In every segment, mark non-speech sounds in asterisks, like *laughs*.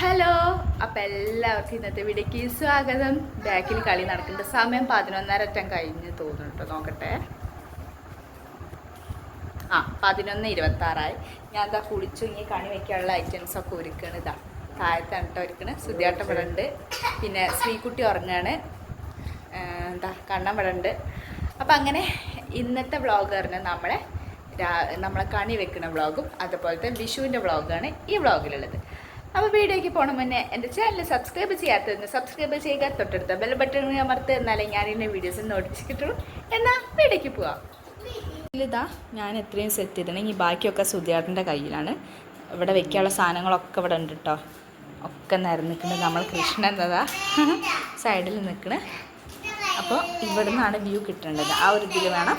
Hello അപ്പം എല്ലാവർക്കും ഇന്നത്തെ വീഡിയോക്ക് സ്വാഗതം. ബാക്കിൽ കളി നടക്കുന്നുണ്ട് സമയം പതിനൊന്നരറ്റം കഴിഞ്ഞ് തോന്നുന്നു കേട്ടോ നോക്കട്ടെ. ആ പതിനൊന്ന് ഇരുപത്തി ആറായി ഞാൻ എന്താ കുളിച്ചു ഇനി കണി വയ്ക്കാനുള്ള ഐറ്റംസ് ഒക്കെ ഒരുക്കണ് ഇതാ. താഴത്താണ് കേട്ടോ ഒരുക്കണ്. സുധിയാട്ടം ഇവിടെ ഉണ്ട്. പിന്നെ ശ്രീകുട്ടി ഉറങ്ങാണ്. എന്താ കണ്ണം ഇവിടെ ഉണ്ട്. അപ്പം അങ്ങനെ ഇന്നത്തെ വ്ളോഗ് പറഞ്ഞാൽ നമ്മളെ നമ്മളെ കണി വെക്കുന്ന വ്ളോഗും അതുപോലത്തെ വിഷുവിന്റെ വ്ളോഗാണ് ഈ വ്ളോഗിലുള്ളത് അപ്പോൾ വീഡിയോയ്ക്ക് പോണ മുന്നേ എന്റെ ചാനൽ സബ്സ്ക്രൈബ് ചെയ്യാത്തതെന്ന് സബ്സ്ക്രൈബ് ചെയ്യുക തൊട്ടടുത്ത ബെൽ ബട്ടൺ അമർത്ത് എന്നാലേ ഞാൻ എന്റെ വീഡിയോസ് നോട്ടിച്ച് കിട്ടുള്ളൂ എന്നാൽ വീഡിയോയ്ക്ക് പോവാം. ഇതാ ഞാൻ എത്രയും സെറ്റ് ചെയ്തിട്ടുണ്ടെങ്കിൽ ബാക്കിയൊക്കെ സുധിയാട്ടന്റെ കയ്യിലാണ്. ഇവിടെ വെക്കാനുള്ള സാധനങ്ങളൊക്കെ ഇവിടെ ഉണ്ട് കേട്ടോ ഒക്കെ നിരന്നിട്ടുണ്ട് നമ്മൾ കൃഷ്ണൻ എന്നതാ *laughs* സൈഡിൽ നിൽക്കണ്. അപ്പോൾ ഇവിടെ നിന്നാണ് വ്യൂ കിട്ടേണ്ടത്. ആ ഒരു ഇതിൽ വേണം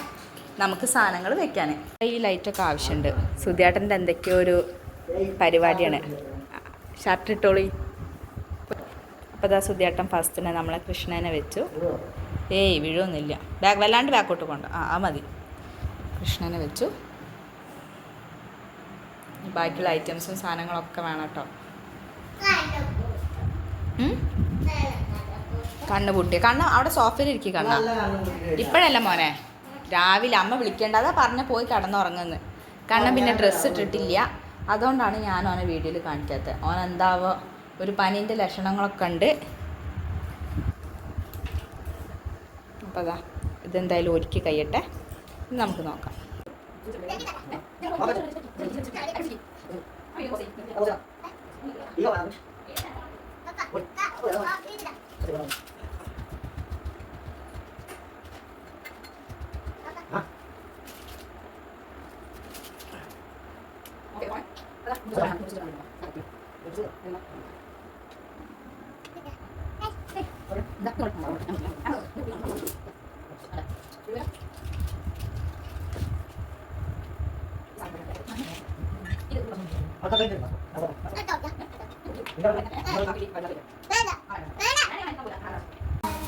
നമുക്ക് സാധനങ്ങൾ വെക്കാൻ ഈ ലൈറ്റൊക്കെ ആവശ്യമുണ്ട്. സുധിയാട്ടന്റെ എന്തൊക്കെയോ ഒരു പരിപാടിയാണ്. ഷർട്ട് ഇട്ടോളി. അപ്പോൾ ദാ സുധിയാട്ടൻ ഫസ്റ്റിനെ നമ്മളെ കൃഷ്ണനെ വെച്ചു. ഏയ് വീഴൊന്നുമില്ല. ബാഗ് വല്ലാണ്ട് ബാക്കോട്ട് കൊണ്ട ആ ആ മതി. കൃഷ്ണനെ വെച്ചു. ബാക്കിയുള്ള ഐറ്റംസും സാധനങ്ങളൊക്കെ വേണം കേട്ടോ? കണ്ണ് പൂട്ടിയ കണ്ണ് അവിടെ സോഫയിൽ ഇരിക്കും കണ്ണ. ഇപ്പോഴല്ല മോനെ? രാവിലെ അമ്മ വിളിക്കേണ്ടതാ പറഞ്ഞ പോയി കടന്നുറങ്ങുന്നത് കണ്ണൻ പിന്നെ ഡ്രസ്സ് ഇട്ടിട്ടില്ല. അതുകൊണ്ടാണ് ഞാൻ ഓനെ വീഡിയോയിൽ കാണിക്കാത്തത്. ഓൻ എന്താവോ ഒരു പനീന്റെ ലക്ഷണങ്ങളൊക്കെ ഉണ്ട്. അപ്പോൾ അതാ ഇതെന്തായാലും ഒരുക്കി കഴിയട്ടെ. നമുക്ക് നോക്കാം.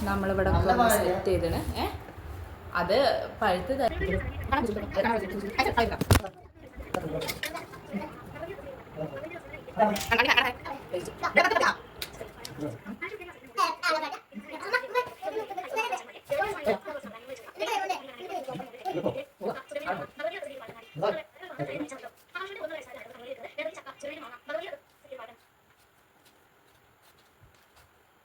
നമ്മളിവിടെ സെറ്റ് ചെയ്തത് അത് പഴുത്ത്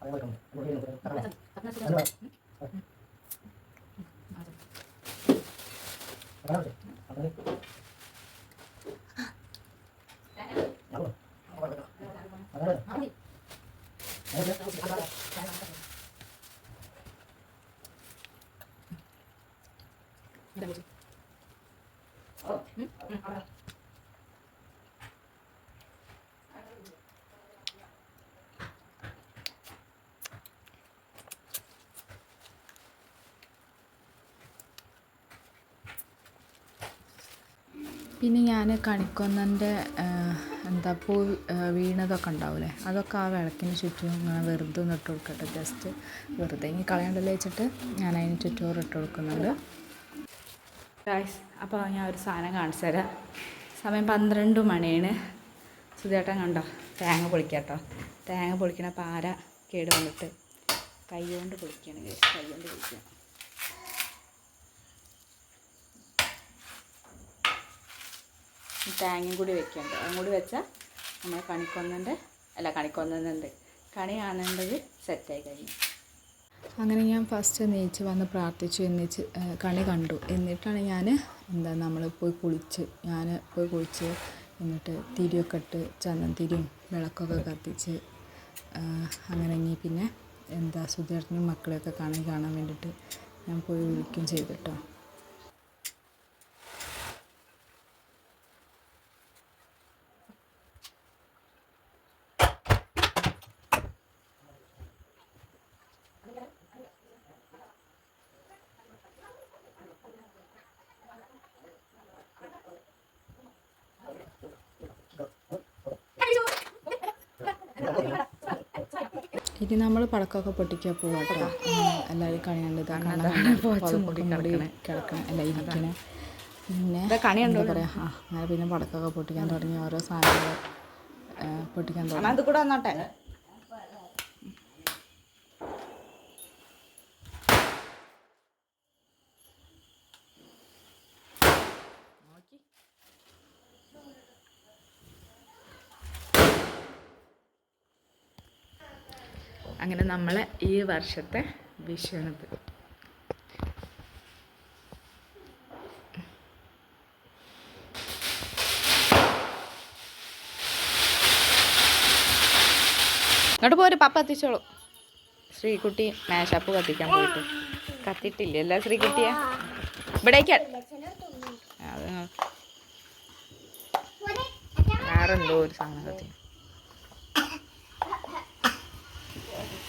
അതേപോലെ പിന്നെ ഞാൻ കണിക്കൊന്നന്റെ എന്താ പൂ വീണതൊക്കെ ഉണ്ടാവില്ലേ അതൊക്കെ ആ വിളക്കിന് ചുറ്റും ഇങ്ങനെ വെറുതെ ഒന്ന് ഇട്ട് കൊടുക്കട്ടെ. ജസ്റ്റ് വെറുതെ ഇനി കളയണ്ടല്ലോ വെച്ചിട്ട് ഞാൻ അതിന് ചുറ്റോറ് ഇട്ട് കൊടുക്കുന്നുണ്ട്. ഗായ്സ് അപ്പോൾ ഞാൻ ഒരു സാധനം കാണിച്ചു തരാം. സമയം പന്ത്രണ്ട് മണിയാണ്. സുധേട്ടൻ കണ്ടോ തേങ്ങ പൊളിക്കാട്ടോ. തേങ്ങ പൊളിക്കണ പാര കേട് വന്നിട്ട് കൈ കൊണ്ട് പൊളിക്കുകയാണ് guys. കൈ കൊണ്ട് പൊളിക്കുക. തേങ്ങയും കൂടി വെക്കുന്നുണ്ട് അതും കൂടി വെച്ചാൽ നമ്മൾ കണിക്കൊന്നന്റെ അല്ല കണിക്കൊന്നുണ്ട് കണി കാണേണ്ടത് സെറ്റായി കഴിഞ്ഞു. അങ്ങനെ ഞാൻ ഫസ്റ്റ് നീച്ച് വന്ന് പ്രാർത്ഥിച്ചു എന്നിച്ച് കണി കണ്ടു. എന്നിട്ടാണ് ഞാൻ എന്താ നമ്മൾ പോയി കുളിച്ച് ഞാൻ പോയി കുളിച്ച് എന്നിട്ട് തിരിയൊക്കെ ഇട്ട് ചന്ദനത്തിരിയും വിളക്കൊക്കെ കത്തിച്ച് അങ്ങനെ ഇനി പിന്നെ എന്താ സുധീർത്തിനും മക്കളെയൊക്കെ കണി കാണാൻ വേണ്ടിയിട്ട് ഞാൻ പോയി വിളിക്കുകയും ചെയ്തു ഇനി നമ്മൾ പടക്കമൊക്കെ പൊട്ടിക്കാൻ പോവാം കേട്ടോ എല്ലാവരും കണി കണ്ടത് മൂടി കിടക്കണം. അല്ല ഇരിക്കണേ. പിന്നെ കണിയുണ്ടോ? പറയാ? ആ അങ്ങനെ പിന്നെ പടക്കമൊക്കെ പൊട്ടിക്കാൻ തുടങ്ങി. ഓരോ സാധനങ്ങൾ പൊട്ടിക്കാൻ തുടങ്ങി. അങ്ങനെ നമ്മളെ ഈ വർഷത്തെ വിഷുവിനത് ഇങ്ങോട്ട് പോര് പപ്പ എത്തിച്ചോളൂ. ശ്രീകുട്ടി മേശപ്പ് കത്തിക്കാൻ പോയിട്ട്. കത്തിട്ടില്ല അല്ല ശ്രീകുട്ടിയെ? ഇവിടേക്ക്. വേറെന്തോ ഒരു സാധനം കത്തി.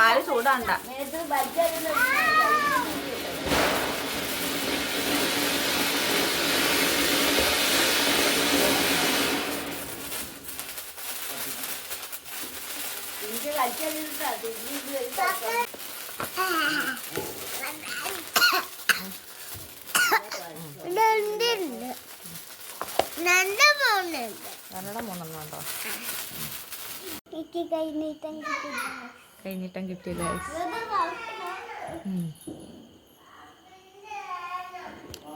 കാൽ ചൂടാണ്ട. നല്ല മൂന്നെണ്ണം ഉണ്ടോ? എനിക്ക് കൈ നീട്ടം കിട്ടില്ല കഴിഞ്ഞിട്ടും കിട്ടിയില്ല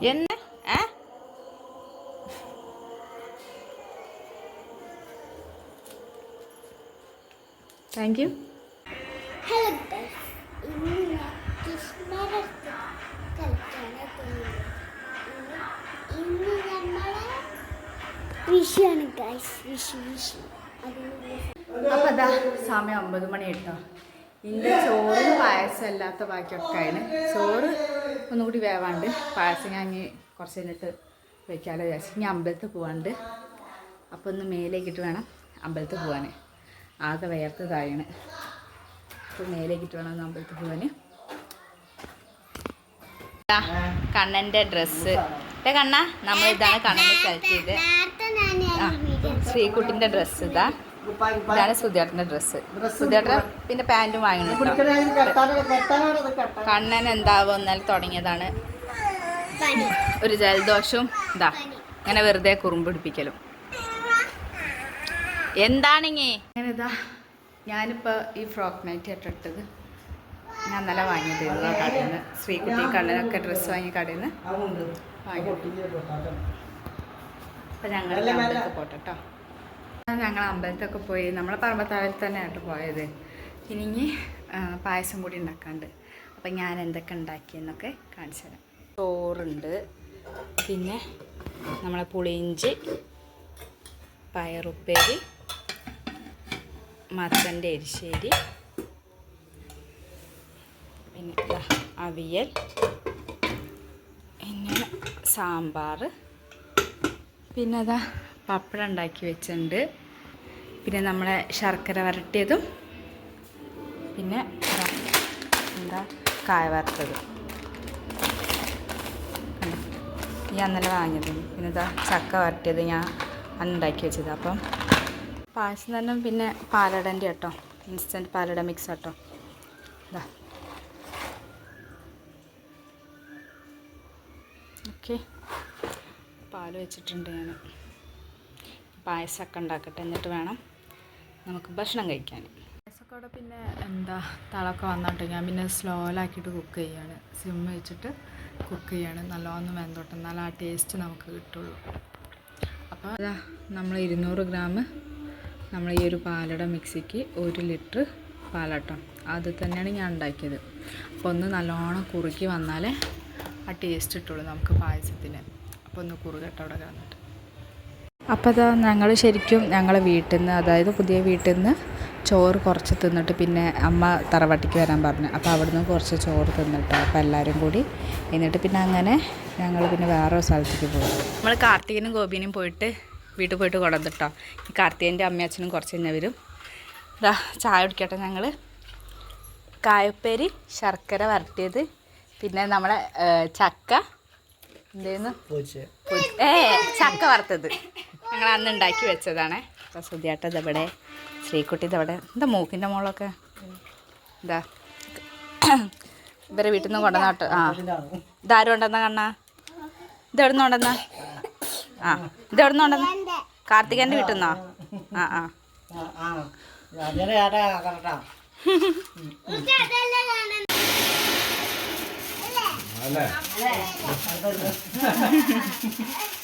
എന്നെ? ഏ? താങ്ക് യു വിഷുവാണ് ഗൈസ് വിഷു വിഷു. അതിനുള്ള അപ്പോൾ അതാ സമയം ഒമ്പത് മണി കേട്ടോ. ഇന്ന് ചോറ് പായസം അല്ലാത്ത ബാക്കിയൊക്കെ ആണ് ചോറ് ഒന്നുകൂടി വേവാണ്ട്. പായസം ഞാൻ ഇനി കുറച്ച് കഴിഞ്ഞിട്ട് വെക്കാലോ വിചാരിച്ചു. ഇനി അമ്പലത്തിൽ പോവാണ്ട്. അപ്പോൾ ഒന്ന് മേലേക്കിട്ട് വേണം അമ്പലത്തിൽ പോവാൻ ആകെ വേർത്ത് താഴാണ് അപ്പോൾ മേലേക്കിട്ട് വേണം ഒന്ന് അമ്പലത്തിൽ പോവാന്. കണ്ണന്റെ ഡ്രസ്സ്. കണ്ണ നമ്മൾ ഇതാണ് കണ്ണൻ സെലക്ട് ചെയ്ത് ആ ശ്രീകുട്ടിന്റെ ഡ്രസ്സ് ഇതാ. ഇതാണ് സുധിയേട്ടന്റെ ഡ്രസ്സ്. സുധിയേട്ടൻ പിന്നെ പാന്റും വാങ്ങുന്നുണ്ട് കണ്ണൻ എന്താവും എന്നാൽ തുടങ്ങിയതാണ്. ഒരു ജലദോഷവും ഇതാ അങ്ങനെ വെറുതെ കുറുമ്പിടിപ്പിക്കലും എന്താണിങ്ങി? അങ്ങനെ ഇതാ ഞാനിപ്പോൾ ഈ ഫ്രോക്ക് നൈറ്റ് ഏറ്റെടുത്തത് ഞാൻ നല്ല വാങ്ങിയതായിരുന്നു ആ കടയിൽ നിന്ന്. ശ്രീകുട്ടി കണ്ണനൊക്കെ ഡ്രസ്സ് വാങ്ങിയ കടയിൽ നിന്ന് വാങ്ങി അപ്പം ഞങ്ങൾ പോട്ടെ കേട്ടോ. ഞങ്ങൾ അമ്പലത്തൊക്കെ പോയി. നമ്മളെ പറമ്പത്താഴത്തിൽ തന്നെയായിട്ട് പോയത്. ഇനി പായസം കൂടി ഉണ്ടാക്കാണ്ട്. അപ്പം ഞാൻ എന്തൊക്കെ ഉണ്ടാക്കിയെന്നൊക്കെ കാണിച്ചു തരാം. ചോറുണ്ട്. പിന്നെ നമ്മളെ പുളിയിഞ്ചി പയറുപ്പേരി മത്തന്റെ എരിശ്ശേരി പിന്നെ അവിയൽ പിന്നെ സാമ്പാർ പിന്നെ അതാ പപ്പടം ഉണ്ടാക്കി വെച്ചിട്ടുണ്ട്. പിന്നെ നമ്മളെ ശർക്കര വരട്ടിയതും പിന്നെ എന്താ കായ വറുത്തത്. ഈ അന്നലെ വാങ്ങിയതും പിന്നെ ഇതാ ചക്ക വരട്ടിയത് ഞാൻ അന്നുണ്ടാക്കി വെച്ചത്. അപ്പം പായസം തന്നെ പിന്നെ പാലടന്റെ കേട്ടോ. ഇൻസ്റ്റന്റ് പാലട മിക്സ് കേട്ടോ. ഇതാ ഓക്കെ. പാൽ വെച്ചിട്ടുണ്ട് ഞാൻ. പായസമൊക്കെ ഉണ്ടാക്കട്ടെ എന്നിട്ട് വേണം നമുക്ക് ഭക്ഷണം കഴിക്കാൻ. പായസമൊക്കെ പിന്നെ എന്താ തളമൊക്കെ വന്നിട്ട്. ഞാൻ പിന്നെ സ്ലോയിലാക്കിയിട്ട് കുക്ക് ചെയ്യാണ്. സിം വെച്ചിട്ട് കുക്ക് ചെയ്യാണ്. നല്ലോണം വെന്തോട്ടെ. എന്നാൽ ആ ടേസ്റ്റ് നമുക്ക് കിട്ടുള്ളൂ. അപ്പോൾ അതാ നമ്മൾ ഇരുന്നൂറ് ഗ്രാം നമ്മൾ ഈ ഒരു പാലട മിക്സിക്ക് ഒരു ലിറ്റർ പാലട്ടം. അത് തന്നെയാണ് ഞാൻ ഉണ്ടാക്കിയത്. അപ്പോൾ ഒന്ന് നല്ലോണം കുറുക്കി വന്നാലേ ആ ടേസ്റ്റ് ഇട്ടുള്ളൂ നമുക്ക് പായസത്തിന്. അപ്പോൾ ഒന്ന് കുറുകട്ടെ അവിടെ കിടന്നിട്ട്. അപ്പോൾ അതാ ഞങ്ങൾ ശരിക്കും ഞങ്ങളെ വീട്ടിൽ നിന്ന് അതായത് പുതിയ വീട്ടിൽ നിന്ന് ചോറ് കുറച്ച് തിന്നിട്ട് പിന്നെ അമ്മ തറവാട്ടിക്ക് വരാൻ പറഞ്ഞു. അപ്പോൾ അവിടുന്ന് കുറച്ച് ചോറ് തിന്നിട്ടോ അപ്പോൾ എല്ലാവരും കൂടി എന്നിട്ട് പിന്നെ അങ്ങനെ ഞങ്ങൾ പിന്നെ വേറെ സ്ഥലത്തേക്ക് പോകും നമ്മൾ കാർത്തികനും ഗോപിനും പോയിട്ട് വീട്ടിൽ പോയിട്ട് കൊണ്ടുവന്നിട്ടോ. കാർത്തികന്റെ അമ്മയച്ഛനും കുറച്ച് തന്നെ വരും. ഇതാ ചായ കുടിക്കട്ടെ ഞങ്ങൾ കായപ്പേരി ശർക്കര വരട്ടിയത്. പിന്നെ നമ്മളെ ചക്ക. എന്തേന്ന്? ഏ ചക്ക വറുത്തത്. ഞങ്ങൾ അന്ന് ഉണ്ടാക്കി വെച്ചതാണ്. അപ്പോൾ സുധിയാട്ട ഇതവിടെ ശ്രീക്കുട്ടി ഇതവിടെ. എന്താ മൂക്കിന്റെ മോളൊക്കെ? എന്താ ഇവരെ വീട്ടിൽ നിന്ന് കൊണ്ടുവന്നോട്ട്. ആ. ഇതാരും ഉണ്ടെന്നാ കണ്ണാ? ഇതെവിടെ നിന്ന് കൊണ്ടുവന്ന? ആ. ഇതെവിടെ നിന്ന് കൊണ്ടുവന്ന? കാർത്തികന്റെ വീട്ടിൽ നിന്നോ ആ ആ. ഡേ *laughs*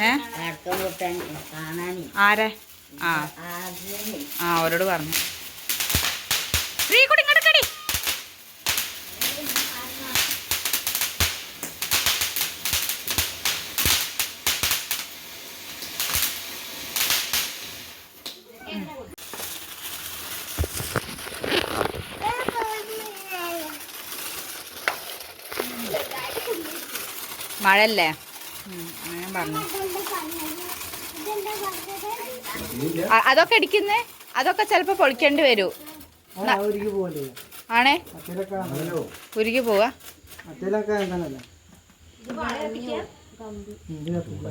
ഏ? ആരെ? ആ. ആ അവരോട് പറഞ്ഞു. ശ്രീകുട്ടി ഇങ്ങോട്ട് കടി മഴയല്ലേ ഉം, അങ്ങനെ പറഞ്ഞു. അതൊക്കെ അടിക്കുന്നേ? അതൊക്കെ ചിലപ്പോൾ പൊളിക്കേണ്ടി വരൂ. ആണേ? ഉരുകി പോവാ.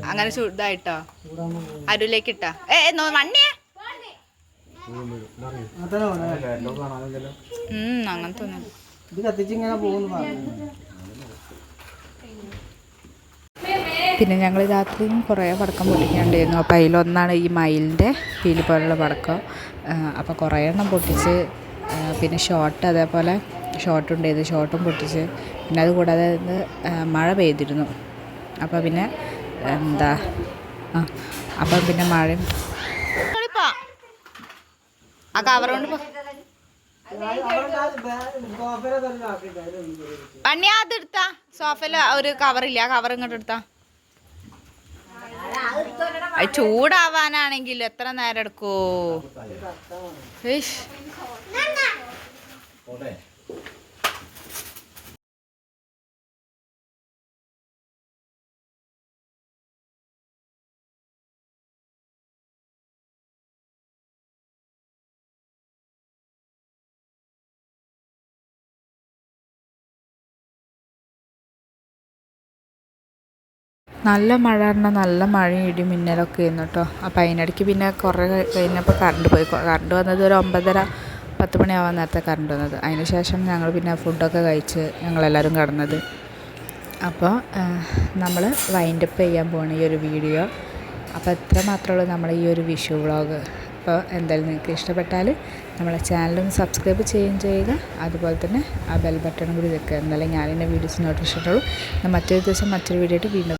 അങ്ങനെ ചൂടായിട്ടോ? അരുലേക്ക് ഇട്ടാ ഏ ഉം അങ്ങനത്തെ ഒന്നും ഇത് കത്തിച്ചിങ്ങനെ പോകുന്നു പറഞ്ഞു പിന്നെ ഞങ്ങൾ രാത്രിയും കുറേ പടക്കം പൊട്ടിക്കാണ്ടായിരുന്നു അപ്പോൾ അതിലൊന്നാണ് ഈ മയിലിന്റെ പീലി പോലുള്ള പടക്കം. അപ്പോൾ കുറേ എണ്ണം പൊട്ടിച്ച് പിന്നെ ഷോട്ട് അതേപോലെ ഷോട്ട് ഉണ്ടായിരുന്നു. ഷോട്ടും പൊട്ടിച്ച്. പിന്നെ അത് കൂടാതെ ഇന്ന്, മഴ പെയ്തിരുന്നു. അപ്പോൾ പിന്നെ എന്താ ആ അപ്പം പിന്നെ മഴയും. ആ സോഫയിൽ ഒരു കവറില്ല. ആ കവർ ഇങ്ങോട്ട് എടുത്താ? അത് ചൂടാവാനാണെങ്കിൽ എത്ര നേരം എടുക്കൂ നല്ല മഴ പറഞ്ഞാൽ നല്ല മഴയും ഇടി മിന്നലൊക്കെ ആയിരുന്നു കേട്ടോ അപ്പം അതിനിടയ്ക്ക് പിന്നെ കുറേ കഴിഞ്ഞപ്പോൾ കറണ്ട് പോയി. കറണ്ട് വന്നത് ഒരു ഒമ്പതര പത്ത് മണിയാവാൻ നേരത്തെ കറണ്ട് വന്നത്. അതിന് ശേഷം ഞങ്ങൾ പിന്നെ ഫുഡൊക്കെ കഴിച്ച് ഞങ്ങളെല്ലാവരും കിടന്നത്. അപ്പോൾ നമ്മൾ വൈൻഡപ്പ് ചെയ്യാൻ പോകണം ഈ ഒരു വീഡിയോ അപ്പോൾ എത്ര മാത്രമേ ഉള്ളൂ നമ്മുടെ ഈ ഒരു വിഷു വ്ളോഗ് അപ്പോൾ എന്തായാലും നിങ്ങൾക്ക് ഇഷ്ടപ്പെട്ടാൽ നമ്മളെ ചാനലും സബ്സ്ക്രൈബ് ചെയ്യുകയും ചെയ്യുക. അതുപോലെ തന്നെ ആ ബെൽ ബട്ടണും കൂടി വെക്കുക. എന്നാലേ ഞാനെന്റെ വീഡിയോസ് നോട്ടിഫിക്കേഷൻ ഉള്ളൂ മറ്റൊരു ദിവസം മറ്റൊരു വീഡിയോ ആയിട്ട് വീണ്ടും